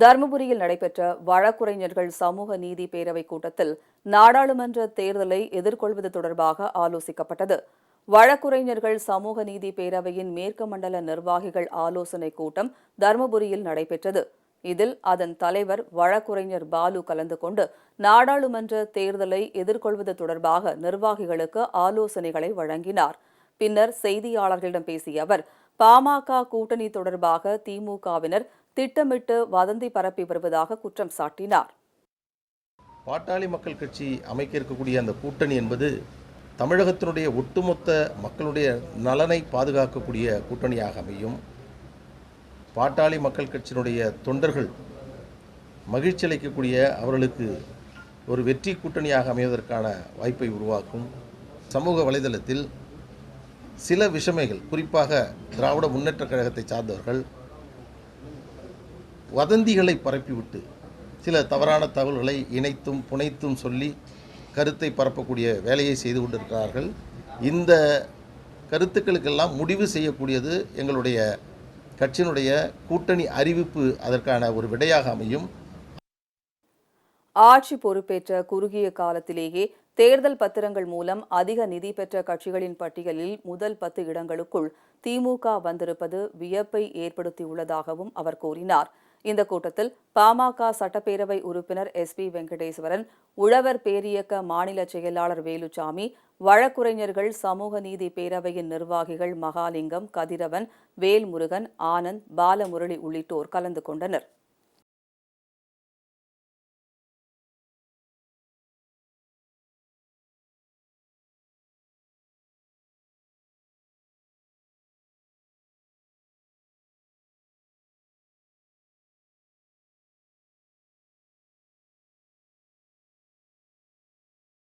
தருமபுரியில் நடைபெற்ற வழக்குரைஞர்கள் சமூக நீதி பேரவை கூட்டத்தில் நாடாளுமன்ற தேர்தலை எதிர்கொள்வது தொடர்பாக ஆலோசிக்கப்பட்டது. வழக்குரைஞர்கள் சமூக நீதி பேரவையின் மேற்கு மண்டல நிர்வாகிகள் ஆலோசனைக் கூட்டம் தருமபுரியில் நடைபெற்றது. இதில் அதன் தலைவர் வழக்குரைஞர் பாலு கலந்து கொண்டு நாடாளுமன்ற தேர்தலை எதிர்கொள்வது தொடர்பாக நிர்வாகிகளுக்கு ஆலோசனைகளை வழங்கினார். பின்னர் செய்தியாளர்களிடம் பேசிய அவர் பாமக கூட்டணி தொடர்பாக திமுகவினர் திட்டமிட்டு வதந்தி பரப்பி வருவதாக குற்றம் சாட்டினார். பாட்டாளி மக்கள் கட்சி அமைக்க இருக்கக்கூடிய அந்த கூட்டணி என்பது தமிழகத்தினுடைய ஒட்டுமொத்த மக்களுடைய நலனை பாதுகாக்கக்கூடிய கூட்டணியாக அமையும். பாட்டாளி மக்கள் கட்சியினுடைய தொண்டர்கள் மகிழ்ச்சி அளிக்கக்கூடிய அவர்களுக்கு ஒரு வெற்றி கூட்டணியாக அமைவதற்கான வாய்ப்பை உருவாக்கும். சமூக வலைதளத்தில் சில விஷமைகள் குறிப்பாக திராவிட முன்னேற்ற கழகத்தை சார்ந்தவர்கள் வதந்திகளை பரப்பிவிட்டு சில தவறான தகவல்களை இணைத்தும் புனைத்தும் சொல்லி கருத்தை பரப்பக்கூடிய வேலையை செய்து கொண்டிருக்கிறார்கள். இந்த கருத்துக்களுக்கெல்லாம் முடிவு செய்யக்கூடியது எங்களுடைய கட்சியினுடைய கூட்டணி அறிவிப்பு அதற்கான ஒரு விடையாக அமையும். ஆட்சி பொறுப்பேற்ற குறுகிய காலத்திலேயே தேர்தல் பத்திரங்கள் மூலம் அதிக நிதி பெற்ற கட்சிகளின் பட்டியலில் முதல் பத்து இடங்களுக்குள் திமுக வந்திருப்பது வியப்பை ஏற்படுத்தியுள்ளதாகவும் அவர் கூறினார். இந்த கூட்டத்தில் பாமக சட்டப்பேரவை உறுப்பினர் எஸ் பி வெங்கடேஸ்வரன் உழவர் பேரியக்க மாநில செயலாளர் வேலுச்சாமி வழக்குரைஞர்கள் சமூக நீதி பேரவையின் நிர்வாகிகள் மகாலிங்கம் கதிரவன் வேல்முருகன் ஆனந்த் பாலமுரளி உள்ளிட்டோர் கலந்து கொண்டனர்.